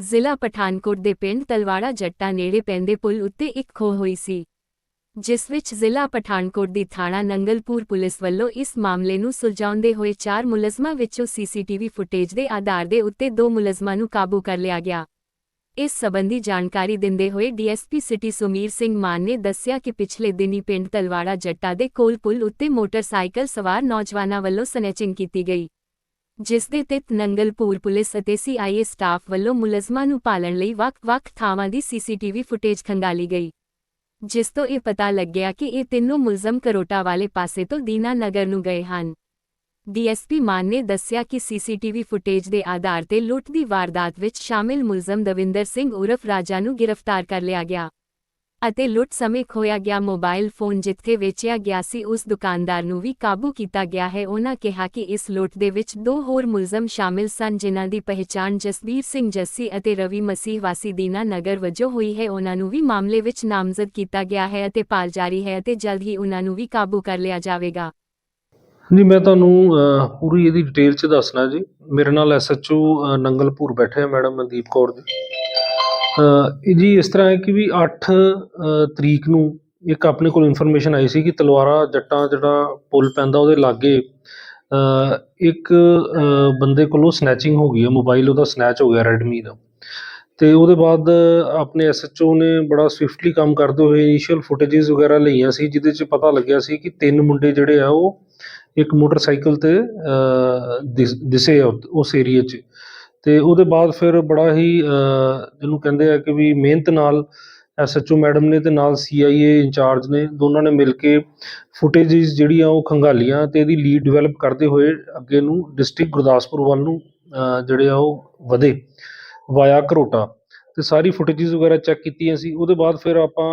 ਜ਼ਿਲ੍ਹਾ ਪਠਾਨਕੋਟ ਦੇ ਪਿੰਡ ਤਲਵਾੜਾ ਜੱਟਾ ਨੇੜੇ ਪੈਂਦੇ ਪੁਲ ਉੱਤੇ ਇੱਕ ਖੋਹ ਹੋਈ ਸੀ, ਜਿਸ ਵਿੱਚ ਜ਼ਿਲ੍ਹਾ ਪਠਾਨਕੋਟ ਦੀ ਥਾਣਾ ਨੰਗਲਪੁਰ ਪੁਲਿਸ ਵੱਲੋਂ ਇਸ ਮਾਮਲੇ ਨੂੰ ਸੁਲਝਾਉਂਦੇ ਹੋਏ ਚਾਰ ਮੁਲਜ਼ਮਾਂ ਵਿੱਚੋਂ ਸੀਸੀਟੀਵੀ ਫੁਟੇਜ ਦੇ ਆਧਾਰ ਦੇ ਉੱਤੇ ਦੋ ਮੁਲਜ਼ਮਾਂ ਨੂੰ ਕਾਬੂ ਕਰ ਲਿਆ ਗਿਆ। ਇਸ ਸਬੰਧੀ ਜਾਣਕਾਰੀ ਦਿੰਦੇ ਹੋਏ ਡੀਐਸਪੀ ਸਿਟੀ ਸੁਮੀਰ ਸਿੰਘ ਮਾਨ ਨੇ ਦੱਸਿਆ ਕਿ ਪਿਛਲੇ ਦਿਨੀ ਪਿੰਡ ਤਲਵਾੜਾ ਜੱਟਾ ਦੇ ਕੋਲ ਪੁਲ ਉੱਤੇ ਮੋਟਰਸਾਈਕਲ ਸਵਾਰ ਨੌਜਵਾਨਾਂ ਵੱਲੋਂ ਸਨੈਚਿੰਗ ਕੀਤੀ ਗਈ। ਜਿਸ ਦੇ ਤਹਿਤ ਨੰਗਲਪੁਰ ਪੁਲਿਸ ਅਤੇ ਸੀਆਈਏ ਸਟਾਫ ਵੱਲੋਂ ਮੁਲਜ਼ਮਾਂ ਨੂੰ ਪਾਲਣ ਲਈ ਵੱਖ-ਵੱਖ ਥਾਵਾਂ ਦੀ ਸੀਸੀਟੀਵੀ ਫੁਟੇਜ ਖੰਗਾਲੀ ਗਈ, ਜਿਸ ਤੋਂ ਇਹ ਪਤਾ ਲੱਗਿਆ ਕਿ ਇਹ ਤਿੰਨੋਂ ਮੁਲਜ਼ਮ ਕਰੋਟਾ ਵਾਲੇ ਪਾਸੇ ਤੋਂ ਦੀਨਾ ਨਗਰ ਨੂੰ ਗਏ ਹਨ। ਡੀਐਸਪੀ ਮਾਨ ਨੇ ਦੱਸਿਆ ਕਿ ਸੀਸੀਟੀਵੀ ਫੁਟੇਜ ਦੇ ਆਧਾਰ ਤੇ ਲੁੱਟ ਦੀ ਵਾਰਦਾਤ ਵਿੱਚ ਸ਼ਾਮਿਲ ਮੁਲਜ਼ਮ ਦਵਿੰਦਰ ਸਿੰਘ ਉਰਫ ਰਾਜਾ ਨੂੰ ਗ੍ਰਿਫਤਾਰ ਕਰ ਲਿਆ ਗਿਆ। ਅਤੇ ਲੁੱਟ ਸਮੇਂ ਖੋਇਆ ਗਿਆ ਮੋਬਾਈਲ ਫੋਨ ਜਿੱਥੇ ਵੇਚਿਆ ਗਿਆ ਸੀ, ਉਸ ਦੁਕਾਨਦਾਰ ਨੂੰ ਵੀ ਕਾਬੂ ਕੀਤਾ ਗਿਆ ਹੈ। ਉਹਨਾਂ ਕਿਹਾ ਕਿ ਇਸ ਲੁੱਟ ਦੇ ਵਿੱਚ ਦੋ ਹੋਰ ਮੁਲਜ਼ਮ ਸ਼ਾਮਿਲ ਸਨ, ਜਿਨ੍ਹਾਂ ਦੀ ਪਹਿਚਾਣ ਜਸਵੀਰ ਸਿੰਘ ਜੱਸੀ ਅਤੇ ਰਵੀ ਮਸੀਹ ਵਾਸੀ ਦੀਨਾ ਨਗਰ ਵਜੋਂ ਹੋਈ ਹੈ। ਉਹਨਾਂ ਨੂੰ ਵੀ ਮਾਮਲੇ ਵਿੱਚ ਨਾਮਜ਼ਦ ਕੀਤਾ ਗਿਆ ਹੈ ਅਤੇ ਭਾਲ ਜਾਰੀ ਹੈ ਅਤੇ ਜਲਦ ਹੀ ਉਹਨਾਂ ਨੂੰ ਵੀ ਕਾਬੂ ਕਰ ਲਿਆ ਜਾਵੇਗਾ। ਜੀ, ਮੈਂ ਤੁਹਾਨੂੰ ਪੂਰੀ ਇਹਦੀ ਡਿਟੇਲ ਚ ਦੱਸਣਾ ਜੀ। ਮੇਰੇ ਨਾਲ ਐਸਐਚਓ ਨੰਗਲਪੁਰ ਬੈਠੇ ਮੈਡਮ ਮਨਦੀਪ ਕੌਰ ਜੀ। ਜੀ ਇਸ ਤਰ੍ਹਾਂ ਹੈ ਕਿ ਵੀ ਅੱਠ ਤਰੀਕ ਨੂੰ ਇੱਕ ਆਪਣੇ ਕੋਲ ਇਨਫੋਰਮੇਸ਼ਨ ਆਈ ਸੀ ਕਿ ਤਲਵਾਰਾ, ਜੱਟਾਂ ਜਿਹੜਾ ਪੁਲ ਪੈਂਦਾ ਉਹਦੇ ਲਾਗੇ ਇੱਕ ਬੰਦੇ ਕੋਲੋਂ ਸਨੈਚਿੰਗ ਹੋ ਗਈ ਹੈ ਮੋਬਾਈਲ ਉਹਦਾ ਸਨੈਚ ਹੋ ਗਿਆ ਰੈਡਮੀ ਦਾ। ਤੇ ਉਹਦੇ ਬਾਅਦ ਆਪਣੇ ਐਸਐਚਓ ਨੇ ਬੜਾ ਸਵਿਫਟਲੀ ਕੰਮ ਕਰਦੇ ਹੋਏ ਇਨੀਸ਼ੀਅਲ ਫੁਟੇजेस ਵਗੈਰਾ ਲਈਆਂ ਸੀ, ਜਿਹਦੇ ਚ ਪਤਾ ਲੱਗਿਆ ਸੀ ਕਿ ਤਿੰਨ ਮੁੰਡੇ ਜਿਹੜੇ ਆ ਉਹ ਇੱਕ ਮੋਟਰਸਾਈਕਲ ਤੇ ਦਿਸ- ਦਿਸੇ ਆ ਉਤ- ਉਸ ਏਰੀਏ 'ਚ। ਅਤੇ ਉਹਦੇ ਬਾਅਦ ਫਿਰ ਬੜਾ ਹੀ ਜਿਹਨੂੰ ਕਹਿੰਦੇ ਆ ਕਿ ਵੀ ਮਿਹਨਤ ਨਾਲ ਐਸ ਐਚ ਓ ਮੈਡਮ ਨੇ ਅਤੇ ਨਾਲ ਸੀ ਆਈ ਏ ਇੰਚਾਰਜ ਨੇ ਦੋਨਾਂ ਨੇ ਮਿਲ ਕੇ ਫੁਟੇਜਿਸ ਜਿਹੜੀਆਂ ਉਹ ਖੰਗਾਲੀਆਂ ਅਤੇ ਇਹਦੀ ਲੀਡ ਡਿਵੈਲਪ ਕਰਦੇ ਹੋਏ ਅੱਗੇ ਨੂੰ ਡਿਸਟ੍ਰਿਕਟ ਗੁਰਦਾਸਪੁਰ ਵੱਲ ਨੂੰ ਜਿਹੜੇ ਆ ਉਹ ਵਧੇ ਵਾਇਆ ਘਰੋਟਾ। ਅਤੇ ਸਾਰੀ ਫੁਟੇਜਿਸ ਵਗੈਰਾ ਚੈੱਕ ਕੀਤੀਆਂ ਸੀ। ਉਹਦੇ ਬਾਅਦ ਫਿਰ ਆਪਾਂ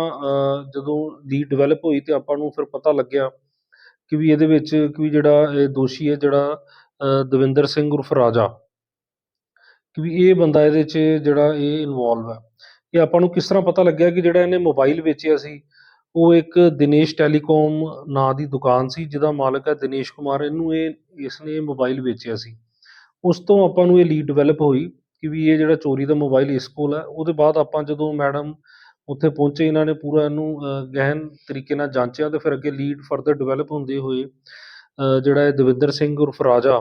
ਜਦੋਂ ਲੀਡ ਡਿਵੈਲਪ ਹੋਈ ਅਤੇ ਆਪਾਂ ਨੂੰ ਫਿਰ ਪਤਾ ਲੱਗਿਆ ਕਿ ਵੀ ਇਹਦੇ ਵਿੱਚ ਕਿ ਵੀ ਜਿਹੜਾ ਇਹ ਦੋਸ਼ੀ ਹੈ ਜਿਹੜਾ ਦਵਿੰਦਰ ਸਿੰਘ ਉਰਫ ਰਾਜਾ ਕਿ ਵੀ ਇਹ ਬੰਦਾ ਇਹਦੇ 'ਚ ਜਿਹੜਾ ਇਹ ਇਨਵੋਲਵ ਹੈ ਇਹ ਆਪਾਂ ਨੂੰ ਕਿਸ ਤਰ੍ਹਾਂ ਪਤਾ ਲੱਗਿਆ ਕਿ ਜਿਹੜਾ ਇਹਨੇ ਮੋਬਾਈਲ ਵੇਚਿਆ ਸੀ ਉਹ ਇੱਕ ਦਿਨੇਸ਼ ਟੈਲੀਕਾਮ ਨਾਂ ਦੀ ਦੁਕਾਨ ਸੀ ਜਿਹਦਾ ਮਾਲਕ ਹੈ ਦਿਨੇਸ਼ ਕੁਮਾਰ ਇਹਨੂੰ ਇਹ ਇਸਨੇ ਇਹ ਮੋਬਾਈਲ ਵੇਚਿਆ ਸੀ। ਉਸ ਤੋਂ ਆਪਾਂ ਨੂੰ ਇਹ ਲੀਡ ਡਿਵੈਲਪ ਹੋਈ ਕਿ ਵੀ ਇਹ ਜਿਹੜਾ ਚੋਰੀ ਦਾ ਮੋਬਾਈਲ ਇਸ ਕੋਲ ਹੈ ਉਹਦੇ ਬਾਅਦ ਆਪਾਂ ਜਦੋਂ ਮੈਡਮ ਉੱਥੇ ਪਹੁੰਚੇ ਇਹਨਾਂ ਨੇ ਪੂਰਾ ਇਹਨੂੰ ਅ, ਗਹਿਨ ਤਰੀਕੇ ਨਾਲ ਜਾਂਚਿਆ ਤੇ ਫਿਰ ਅੱਗੇ ਲੀਡ ਫਰਦਰ ਡਿਵੈਲਪ ਹੁੰਦੇ ਹੋਏ ਜਿਹੜਾ ਇਹ ਦਵਿੰਦਰ ਸਿੰਘ ਉਰਫ ਰਾਜਾ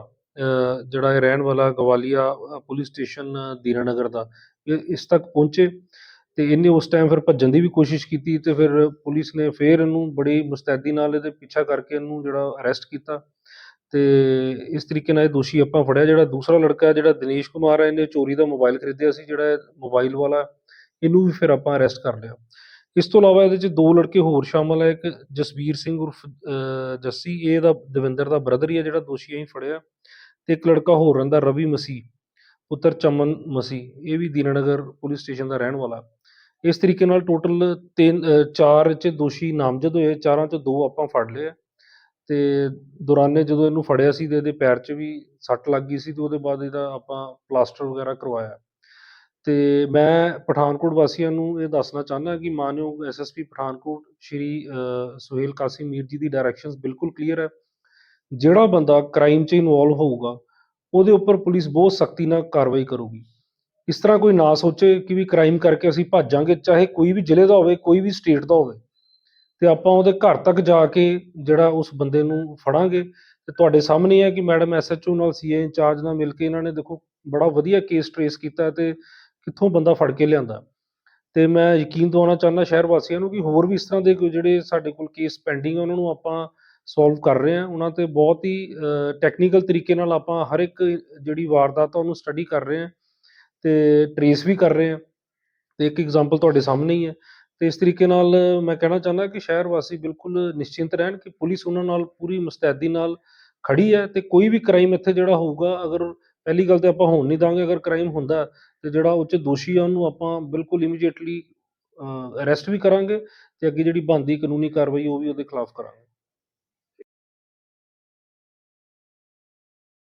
ਜਿਹੜਾ ਇਹ ਰਹਿਣ ਵਾਲਾ ਗਵਾਲੀਆ ਪੁਲਿਸ ਸਟੇਸ਼ਨ ਅ, ਦੀਨਾਨਗਰ ਦਾ ਇਹ ਇਸ ਤੱਕ ਪਹੁੰਚੇ ਤੇ ਇਹਨੇ ਉਸ ਟਾਈਮ ਫਿਰ ਭੱਜਣ ਦੀ ਵੀ ਕੋਸ਼ਿਸ਼ ਕੀਤੀ ਤੇ ਫਿਰ ਪੁਲਿਸ ਨੇ ਫਿਰ ਇਹਨੂੰ ਬੜੀ ਮੁਸਤੈਦੀ ਨਾਲ ਇਹਦੇ ਪਿੱਛਾ ਕਰਕੇ ਇਹਨੂੰ ਜਿਹੜਾ ਅਰੈਸਟ ਕੀਤਾ ਤੇ ਇਸ ਤਰੀਕੇ ਨਾਲ ਇਹ ਦੋਸ਼ੀ ਆਪਾਂ ਫੜਿਆ ਜਿਹੜਾ ਦੂਸਰਾ ਲੜਕਾ ਜਿਹੜਾ ਦਿਨੇਸ਼ ਕੁਮਾਰ ਹੈ ਇਹਨੇ ਚੋਰੀ ਦਾ ਮੋਬਾਈਲ ਖਰੀਦਿਆ ਸੀ ਜਿਹੜਾ ਮੋਬਾਈਲ ਵਾਲਾ ਇਹਨੂੰ ਵੀ ਫਿਰ ਆਪਾਂ ਅਰੈਸਟ ਕਰ ਲਿਆ। ਇਸ ਤੋਂ ਇਲਾਵਾ ਇਹਦੇ 'ਚ ਦੋ ਲੜਕੇ ਹੋਰ ਸ਼ਾਮਲ ਹੈ ਇੱਕ ਜਸਵੀਰ ਸਿੰਘ ਉਰਫ ਜੱਸੀ ਇਹ ਦਾ ਦਵਿੰਦਰ ਦਾ ਬ੍ਰਦਰ ਹੀ ਹੈ ਜਿਹੜਾ ਦੋਸ਼ੀ ਅਸੀਂ ਫੜਿਆ। ਤੇ ਇੱਕ ਲੜਕਾ ਹੋਰ ਰਹਿੰਦਾ, ਰਵੀ ਮਸੀਹ, ਪੁੱਤਰ ਚਮਨ ਮਸੀਹ, ਇਹ ਵੀ ਦੀਨਾਨਗਰ ਪੁਲਿਸ ਸਟੇਸ਼ਨ ਦਾ ਰਹਿਣ ਵਾਲਾ। ਇਸ ਤਰੀਕੇ ਨਾਲ ਟੋਟਲ ਤਿੰਨ ਚਾਰ 'ਚ ਦੋਸ਼ੀ ਨਾਮਜ਼ਦ ਹੋਏ, ਚਾਰਾਂ 'ਚ ਦੋ ਆਪਾਂ ਫੜ ਲਏ ਆ। ਤੇ ਦੌਰਾਨੇ ਜਦੋਂ ਇਹਨੂੰ ਫੜਿਆ ਸੀ ਤੇ ਇਹਦੇ ਪੈਰ 'ਚ ਵੀ ਸੱਟ ਲੱਗ ਗਈ ਸੀ ਤੇ ਉਹਦੇ ਬਾਅਦ ਇਹਦਾ ਆਪਾਂ ਪਲਾਸਟਰ ਵਗੈਰਾ ਕਰਵਾਇਆ। ਤੇ ਮੈਂ ਪਠਾਨਕੋਟ ਵਾਸੀਆਂ ਨੂੰ ਇਹ ਦੱਸਣਾ ਚਾਹੁੰਦਾ ਕਿ ਮਾਨਯੋਗ ਐਸਐਸਪੀ ਪਠਾਨਕੋਟ, ਸ਼੍ਰੀ ਸੁਹੇਲ ਕਾਸਿਮ ਮੀਰ ਜੀ ਦੀ ਡਾਇਰੈਕਸ਼ਨਸ ਬਿਲਕੁਲ ਕਲੀਅਰ ਹੈ। ਜਿਹੜਾ ਬੰਦਾ ਕ੍ਰਾਈਮ 'ਚ ਇਨਵੋਲਵ ਹੋਊਗਾ, ਉਹਦੇ ਉੱਪਰ ਪੁਲਿਸ ਬਹੁਤ ਸਖਤੀ ਨਾਲ ਕਾਰਵਾਈ ਕਰੂਗੀ। ਇਸ ਤਰ੍ਹਾਂ ਕੋਈ ਨਾ ਸੋਚੇ ਕਿ ਵੀ ਕ੍ਰਾਈਮ ਕਰਕੇ ਅਸੀਂ ਭੱਜਾਂਗੇ, ਚਾਹੇ ਕੋਈ ਵੀ ਜ਼ਿਲ੍ਹੇ ਦਾ ਹੋਵੇ, ਕੋਈ ਵੀ ਸਟੇਟ ਦਾ ਹੋਵੇ, ਤੇ ਆਪਾਂ ਉਹਦੇ ਘਰ ਤੱਕ ਜਾ ਕੇ ਜਿਹੜਾ ਉਸ ਬੰਦੇ ਨੂੰ ਫੜਾਂਗੇ। ਤੇ ਤੁਹਾਡੇ ਸਾਹਮਣੇ ਹੀ ਹੈ ਕਿ ਮੈਡਮ ਐਸਐਚਓ ਨਾਲ ਸੀਏ ਇੰਚਾਰਜ ਨਾਲ ਮਿਲ ਕੇ ਇਹਨਾਂ ਨੇ ਦੇਖੋ ਬੜਾ ਵਧੀਆ ਕੇਸ ਟਰੇਸ ਕੀਤਾ ਤੇ ਕਿੱਥੋਂ ਬੰਦਾ ਫੜ ਕੇ ਲਿਆਂਦਾ। ਤੇ ਮੈਂ ਯਕੀਨ ਦਿਵਾਉਣਾ ਚਾਹੁੰਦਾ ਸ਼ਹਿਰ ਵਾਸੀਆਂ ਨੂੰ ਕਿ ਹੋਰ ਵੀ ਇਸ ਤਰ੍ਹਾਂ ਦੇ ਕੋਈ ਜਿਹੜੇ ਸਾਡੇ ਕੋਲ ਕੇਸ ਪੈਂਡਿੰਗ ਆ, ਉਹਨਾਂ ਨੂੰ ਆਪਾਂ ਸੋਲਵ ਕਰ ਰਹੇ ਹਾਂ, ਉਹਨਾਂ ਤੇ ਬਹੁਤ ਹੀ ਟੈਕਨੀਕਲ ਤਰੀਕੇ ਨਾਲ ਆਪਾਂ ਹਰ ਇੱਕ ਜਿਹੜੀ ਵਾਰਦਾਤ ਆ, ਉਹਨੂੰ ਸਟੱਡੀ ਕਰ ਰਹੇ ਹਾਂ ਤੇ ਟਰੇਸ ਵੀ ਕਰ ਰਹੇ ਹਾਂ ਤੇ ਇੱਕ ਐਗਜ਼ਾਮਪਲ ਤੁਹਾਡੇ ਸਾਹਮਣੇ ਹੀ ਹੈ ਤੇ ਇਸ ਤਰੀਕੇ ਨਾਲ ਮੈਂ ਕਹਿਣਾ ਚਾਹੁੰਦਾ ਕਿ ਸ਼ਹਿਰ ਵਾਸੀ ਬਿਲਕੁਲ ਨਿਸ਼ਚਿੰਤ ਰਹਿਣ ਕਿ ਪੁਲਿਸ ਉਹਨਾਂ ਨਾਲ ਪੂਰੀ ਮੁਸਤੈਦੀ ਨਾਲ ਖੜੀ ਹੈ ਤੇ ਕੋਈ ਵੀ ਕ੍ਰਾਈਮ ਇੱਥੇ ਜਿਹੜਾ ਹੋਊਗਾ, ਅਗਰ ਪਹਿਲੀ ਗੱਲ ਤੇ ਆਪਾਂ ਹੋਣ ਨਹੀਂ ਦਾਂਗੇ, ਅਗਰ ਕ੍ਰਾਈਮ ਹੁੰਦਾ ਤੇ ਜਿਹੜਾ ਉਹ 'ਚ ਦੋਸ਼ੀ ਆ, ਉਹਨੂੰ ਆਪਾਂ ਬਿਲਕੁਲ ਇਮੀਡੀਏਟਲੀ ਅਰੈਸਟ ਵੀ ਕਰਾਂਗੇ ਤੇ ਅੱਗੇ ਜਿਹੜੀ ਬਣਦੀ ਕਾਨੂੰਨੀ ਕਾਰਵਾਈ ਉਹ ਵੀ ਉਹਦੇ ਖਿਲਾਫ ਕਰਾਂਗੇ।